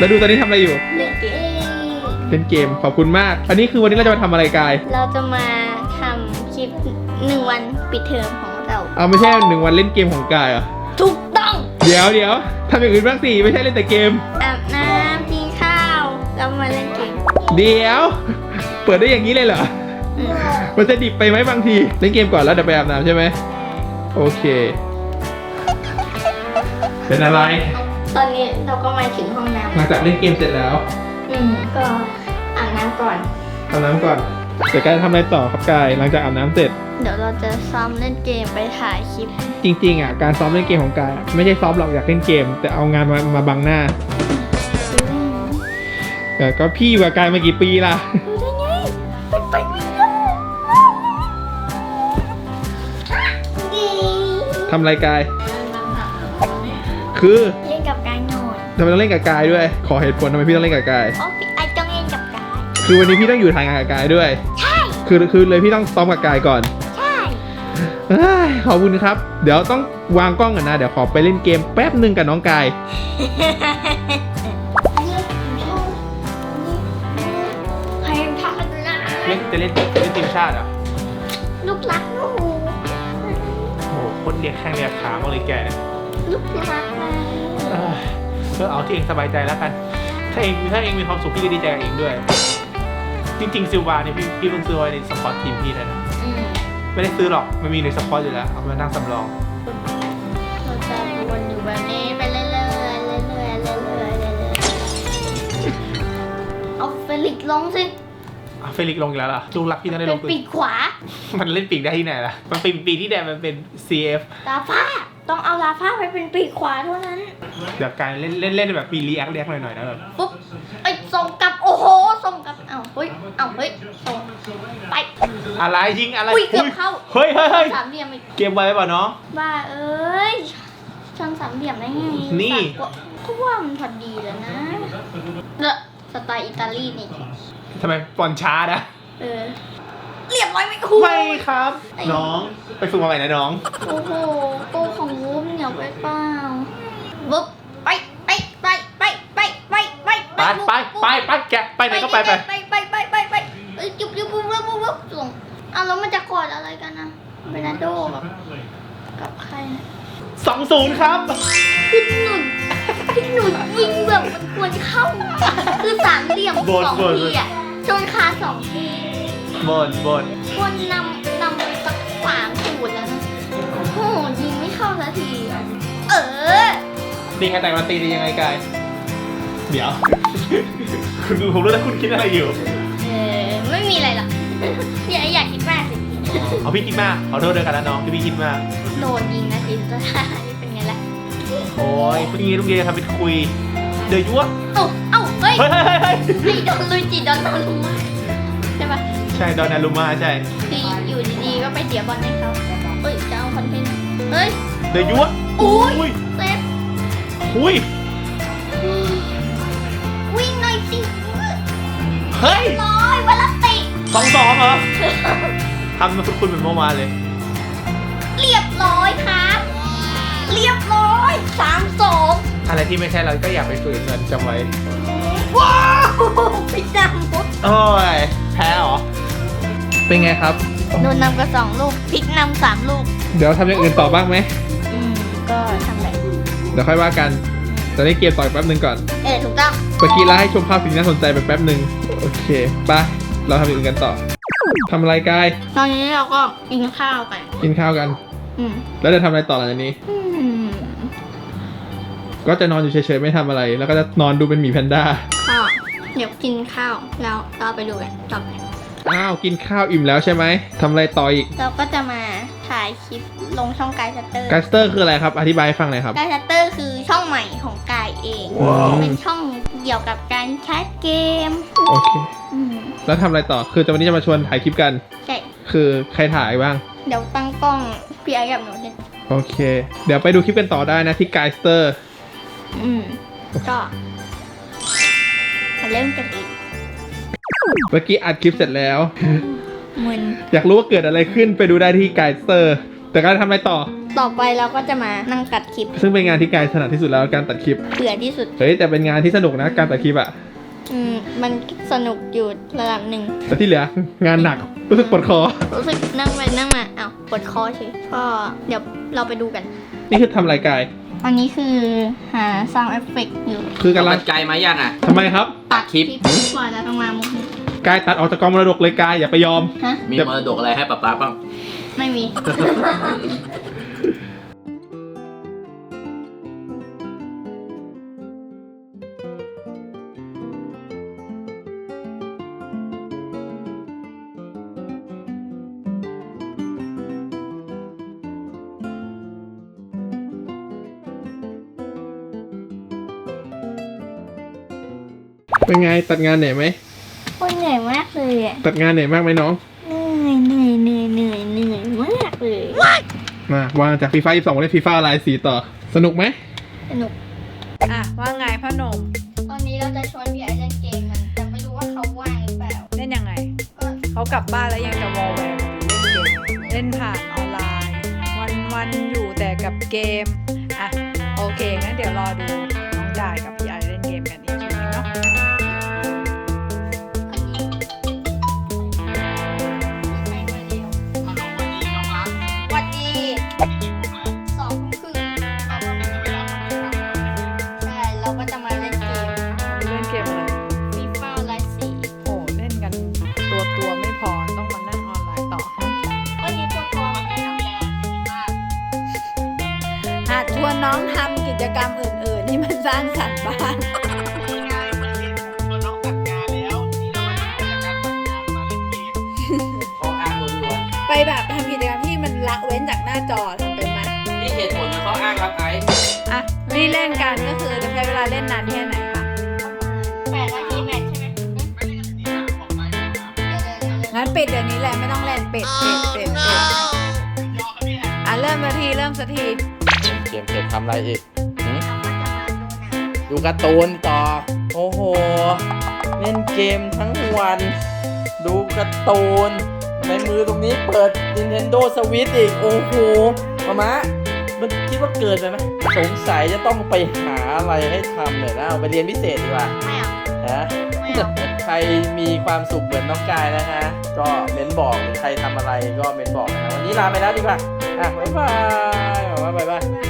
แล้วดูตอนนี้ทำอะไรอยู่ เล่นเกม เล่นเกม ขอบคุณมาก อันนี้คือวันนี้เราจะมาทำอะไรกาย เราจะมาทำคลิปหนึ่งวันปิดเทอมของเรา เอาไม่ใช่หนึ่งวันเล่นเกมของกายเหรอ ถูกต้อง เดี๋ยวเดี๋ยวทำอย่างอื่นบ้างสิไม่ใช่เล่นแต่เกม อาบน้ำกินข้าวแล้วมาเล่นเกมเดี๋ยว เปิดได้อย่างนี้เลยเหรอ อืมมันจะดิบไปไหมบางที เล่นเกมก่อนแล้วเดี๋ยวไปอาบน้ำใช่ไหม โอเค เป็นอะไร ตอนนี้เราก็มาถึงห้องน้หลังจากเล่นเกมเสร็จแล้วำอืมก็อาบน้ำก่อน อาบน้ำก่อนเดี๋ยวกายทำอะไรต่อครับกายหลังจากอาบน้ำเสร็จ เดี๋ยวเราจะซ้อมเล่นเกมไปถ่ายคลิป จริงๆอะการซ้อมเล่นเกมของกายอะไม่ใช่ซ้อมหรอกอยากเล่นเกม แต่เอางานมามาบังหน้าแต่ก็พี่อยู่กับกายมากี่ปีล่ะดูได้ไงเป็นไปไม่ได้ดีทำอะไรกายคือ ทำไมต้องเล่นกับกายด้วย ขอเหตุผลทำไมพี่ต้องเล่นกับกายอ๋อพี่ไอต้องเล่นกับกาย คือวันนี้พี่ต้องอยู่ถ่ายงานกับกายด้วย ใช่ คือคือเลยพี่ต้องซ้อมกับกายก่อน ใช่เอ้ยขอบคุณครับ เดี๋ยวต้องวางกล้องก่อนนะ เดี๋ยวขอไปเล่นเกมแป๊บหนึ่งกับน้องกาย ใครทำอะไรเล่นจะเล่นเล่นทีมชาติอะลูกรักหนูโอ้โหคนเรียกแข้งเรียกขามาเลยแกเนี่ยลูกรักมาเอ้ย ก็เอาที่เองสบายใจแล้วกัน ถ้าเองถ้าเองมีความสุขพี่ก็ดีใจกับเองด้วย จริงๆซิลวาเนี่ยพี่พี่เพิ่งซื้อไว้ในสปอร์ตทีมพี่เลยนะอืมไม่ได้ซื้อหรอกมันมีในสปอร์ตอยู่แล้วเอามานั่งสำรอง เราจะวนอยู่แบบนี้ไปเรื่อยๆเรื่อยๆเรื่อยๆเรื่อยๆเรื่อยๆเอาเฟลิกซ์ลงสิอะเฟลิกซ์ลงอีกแล้วล่ะลูกรักพี่ต้องได้เป็ลนงปืนปีกขวา มันเล่นปีกได้ที่ไหนล่ะ มันเป็นปีกที่แดนมันเป็น CF ลาฟ้า ต้องเอาลาฟ้าไปเป็นปีกขวาเท่านั้นเดี๋ยวการเล่นเล่นเล่นแบบปีรีแอคเรียกหน่อยๆนะแบบปุ๊บไอ้ยส่งกลับโอ้โหส่งกลับเอ้าเฮ้ยเอ้าเฮ้ยส่งไป อะไรยิงอะไรอุ้ยเกือบเข้า เฮ้ยเฮ้ยเฮ้ยสามเหลี่ยมอีกเกมไวไปเปล่าน้องบ้าเอ้ยชนสามเหลี่ยมได้ไงนี่ สามกว่าก็ว่ามันพอดีแล้วนะเนอะสไตล์อิตาลีนี่ทำไมบอลช้านะเออเรียบร้อยไหมครูไม่ครับ น้องไปฝึกมาใหม่นะน้อง โอ้โหโกของวูฟเหนียวไปเปล่าบุ๊บไปไปไปไปไปไปไปไปไปไปไปแกะไปไหนก็ไปไปไปไปไปไปไปเอ้ยจุ๊บจุ๊บปุ๊บปุ๊บปุ๊บปุ๊บส่งเอาแล้วมันจะกอดอะไรกันนะเบนาโดกับกับใครนะสองศูนย์ครับพี่หนุนพี่หนุนยิงแบบมันควรเข้า คือสามเหลี่ยมบนสองบนทีอะชนคาสองที บนบนควรนำนำไปสักสามศูนย์แล้วนะโอ้โหยิงไม่เข้าสักที เออนี่ไงแต่งมาตีได้ยังไงกาย เดี๋ยว คุณดูผมรู้แล้วคุณคิดอะไรอยู่ เออไม่มีอะไรหรอกอย่าอย่าคิดมากสิเอาพี่คิดมากขอโทษด้วยกันนะน้องที่พี่คิดมากโดนยิงนะทีสุดท้ายเป็นไงล่ะโอ้ยพี่งี้ลูกเรียนทำเป็นคุย เดี๋ยวยั่วเอ้าเอ้าเฮ้ยเฮ้ยเฮ้ยเฮ้ยเฮ้ยไอ้โดนลุยจิโดนโดนลุงมาใช่ปะใช่ดอนนารุมาใช่คืออยู่ดีๆก็ไปเสียบอลให้เขาเฮ้ยจะเอาคอนเทนต์เฮ้ย เดี๋ยวยั่วอุ้ยอุ้ยเซฟอุ้ยวิ่งหน่อยสิเฮ้ยร้อยวันละติสองสองเหรอทำมาทุกคุณเหมือนเมื่อวานเลย เรียบร้อยครับเรียบร้อยสามสองอะไรที่ไม่ใช่เราก็อยากไปฝืนเงินจำไว้ว้าวพี่ดำปุ๊บโอ้ยแพ้เหรอ เป็นไงครับ โดนนำกับสองลูกพลิกนำสามลูก เดี๋ยวทำอย่างอื่นต่อบ้างไหมอืม ก็ทำแบบเดี๋ยวค่อยว่ากันจะได้เกมต่ออีกแป๊บหนึ่งก่อนเออ ถูกต้อง เมื่อกี้เราให้ชมภาพสิ่งน่าสนใจไปแป๊บหนึ่งโอเคไปเราทำอย่างอื่นกันต่อทำอะไรกายตอนนี้เราก็กินข้าวกัน กินข้าวกัน อืม แล้วจะทำอะไรต่อหลังจากนี้ อืมก็จะนอนอยู่เฉยๆไม่ทำอะไร แล้วก็จะนอนดูเป็นหมีแพนด้าข้าวเดี๋ยวกินข้าวแล้วเราไปดูกันต่อไป อ้าวกินข้าวอิ่มแล้วใช่ไหมทำอะไรต่ออีกเราก็จะมาถ่ายคลิปลงช่องกายชัตเตอร์กาสเตอร์คืออะไรครับ อธิบายให้ฟังหน่อยครับ กายชัตเตอร์คือช่องใหม่ของกายเอง ว้าว เป็นช่องเกี่ยวกับการแคสเกมโอเค อืมแล้วทำอะไรต่อ คือจะวันนี้จะมาชวนถ่ายคลิปกันใช่คือใครถ่ายบ้าง เดี๋ยวตั้งกล้องพี่ไอ้กับหนูเล่นโอเค เดี๋ยวไปดูคลิปกันต่อได้นะที่กายสเตอร์ อืมก็มาเริ่มกันอีก เมื่อกี้อัดคลิปเสร็จแล้ว มึนอยากรู้ว่าเกิดอะไรขึ้นไปดูได้ที่กายสเตอร์ แต่การทำอะไรต่อกต่อไปเราก็จะมานั่งตัดคลิปซึ่งเป็นงานที่กายถนัดที่สุดแล้วการตัดคลิป เบื่อที่สุด เฮ้ยแต่เป็นงานที่สนุกนะการตัดคลิปอะอืมมันสนุกอยู่ระดับหนึ่ง แต่ที่เหลืองานหนักรู้สึกปวดคอ รู้สึกนั่งไปนั่งมาอ้าวปวดคอเฉยก็เดี๋ยวเราไปดูกัน นี่คือทำรายกาย อันนี้คือหาซาวเอฟเฟกอยู่คือกำลังมันไกลมายังอะทำไมครับ ตัดคลิป ปล่อยแล้วต้องมามุกนี้ กายตัดออกจากกองมรดกเลยกายอย่าไปยอม ฮะ มีมรดกอะไรให้ป๊าป๊าบ้าง ไม่มี เป็นไงตัดงานเหนื่อยไหมคน เหนื่อยมากเลยอะตัดงานเหนื่อยมากไหมน้องเหนื่อยเหนื่อยเหนื่อยเหนื่อยเหนื่อยมากเลยมาวางจากฟีฟ่า22เล่นฟีฟ่าลายสีต่อ สนุกไหมสนุกอะว่าไงพ่อหนุ่มตอนนี้เราจะชวนพี่ไอเล่นเกมกันแต่ไม่รู้ว่าเขาว่างหรือเปล่าเล่นยังไงก็เขากลับบ้านแล้วยังจะวอลแวร์เล่นเกมเล่นผ่านออนไลน์ วันวันๆอยู่แต่กับเกมอะโอเคงั้นเดี๋ยวรอดู นน้องทำกิจกรรมอื่นๆ ที่มันสร้างสรรค์บ้างข้ออ้างล้วนไปแบบทำกิจกรรมที่มันละเว้นจากหน้าจอทำเป็นไหมๆนี่เหตุผลหรือข้ออ้างครับไอ้อะนี่เล่นกันก็คือจะใช้เวลาเล่นนานแค่ไหนคะแปดนาทีแมทใช่ไหมเดี๋ยวๆๆงั้นปิดเดี๋ยวนี้แหละไม่ต้องเล่นปิดปิดปิดปิดอะเริ่มสักทีเริ่มสักที เกมเสร็จทำอะไรอีกหืมๆเราก็จะมาดูหนังดูการ์ตูนต่อ โอ้โห เล่นเกมทั้งวัน ดูการ์ตูน ในมือตรงนี้เปิด Nintendo Switch อีก โอ้โหมามะมันคิดว่าเกินไปไหมสงสัยจะต้องไปหาอะไรให้ทำเนี่ยนะเอาไปเรียนพิเศษดีกว่าไม่เอาฮะไม่เอาใครมีความสุขเหมือนน้องกายนะฮะ ก็เม้นบอกหรือใครทำอะไรก็เม้นบอกนะวันนี้ลาไปแล้วดีกว่าอะบ๊ายบายบอกว่าบ๊ายบายถ้า